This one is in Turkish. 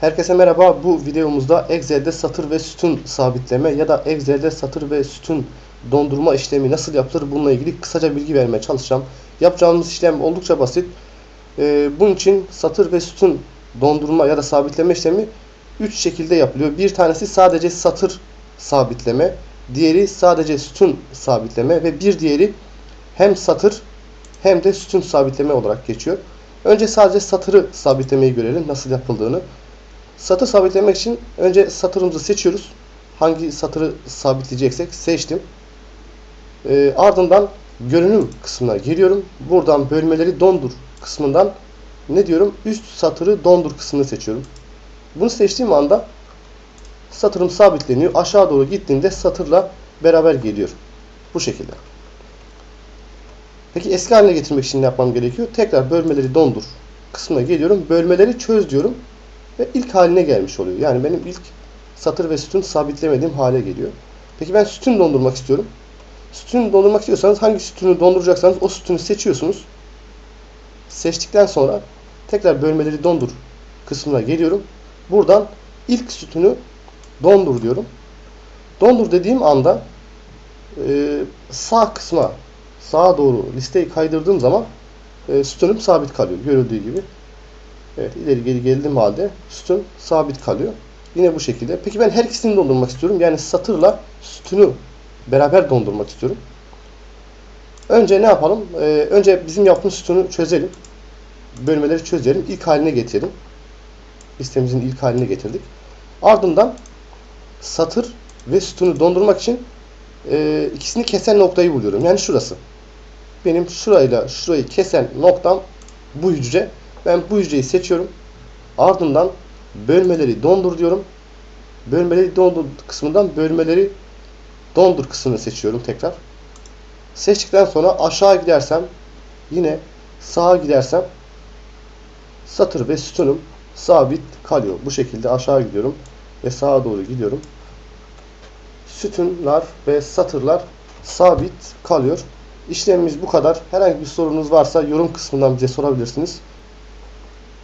Herkese merhaba. Bu videomuzda Excel'de satır ve sütun sabitleme ya da Excel'de satır ve sütun dondurma işlemi nasıl yapılır bununla ilgili kısaca bilgi vermeye çalışacağım. Yapacağımız işlem oldukça basit. Ee, bunun için satır ve sütun dondurma ya da sabitleme işlemi 3 şekilde yapılıyor. Bir tanesi sadece satır sabitleme, diğeri sadece sütun sabitleme ve bir diğeri hem satır hem de sütun sabitleme olarak geçiyor. Önce sadece satırı sabitlemeyi görelim nasıl yapıldığını. Satır sabitlemek için önce satırımızı seçiyoruz. Hangi satırı sabitleyeceksek seçtim. Ee, ardından görünüm kısmına giriyorum. Buradan bölmeleri dondur kısmından ne diyorum? Üst satırı dondur kısmını seçiyorum. Bunu seçtiğim anda satırım sabitleniyor. Aşağı doğru gittiğimde satırla beraber geliyor. Bu şekilde. Peki eski haline getirmek için ne yapmam gerekiyor? Tekrar bölmeleri dondur kısmına geliyorum. Bölmeleri çöz diyorum. Ve ilk haline gelmiş oluyor. Yani benim ilk satır ve sütun sabitlemediğim hale geliyor. Peki ben sütun dondurmak istiyorum. Sütun dondurmak istiyorsanız hangi sütunu donduracaksanız o sütunu seçiyorsunuz. Seçtikten sonra tekrar bölmeleri dondur kısmına geliyorum. Buradan ilk sütunu dondur diyorum. Dondur dediğim anda e, sağ kısma sağa doğru listeyi kaydırdığım zaman e, sütunum sabit kalıyor. Görüldüğü gibi. Evet ileri geri geldiğim halde sütun sabit kalıyor. Yine bu şekilde. Peki ben her ikisini dondurmak istiyorum. Yani satırla sütunu beraber dondurmak istiyorum. Önce ne yapalım? Ee, önce bizim yaptığımız sütunu çözelim. Bölmeleri çözelim. İlk haline getirelim. Listemizin ilk haline getirdik. Ardından satır ve sütunu dondurmak için e, ikisini kesen noktayı buluyorum. Yani şurası. Benim şurayla şurayı kesen noktam bu hücre. Ben bu hücreyi seçiyorum. Ardından bölmeleri dondur diyorum. Bölmeleri dondur kısmından bölmeleri dondur kısmını seçiyorum tekrar. Seçtikten sonra aşağı gidersem yine sağa gidersem satır ve sütunum sabit kalıyor. Bu şekilde aşağı gidiyorum ve sağa doğru gidiyorum. Sütunlar ve satırlar sabit kalıyor. İşlemimiz bu kadar. Herhangi bir sorunuz varsa yorum kısmından bize sorabilirsiniz.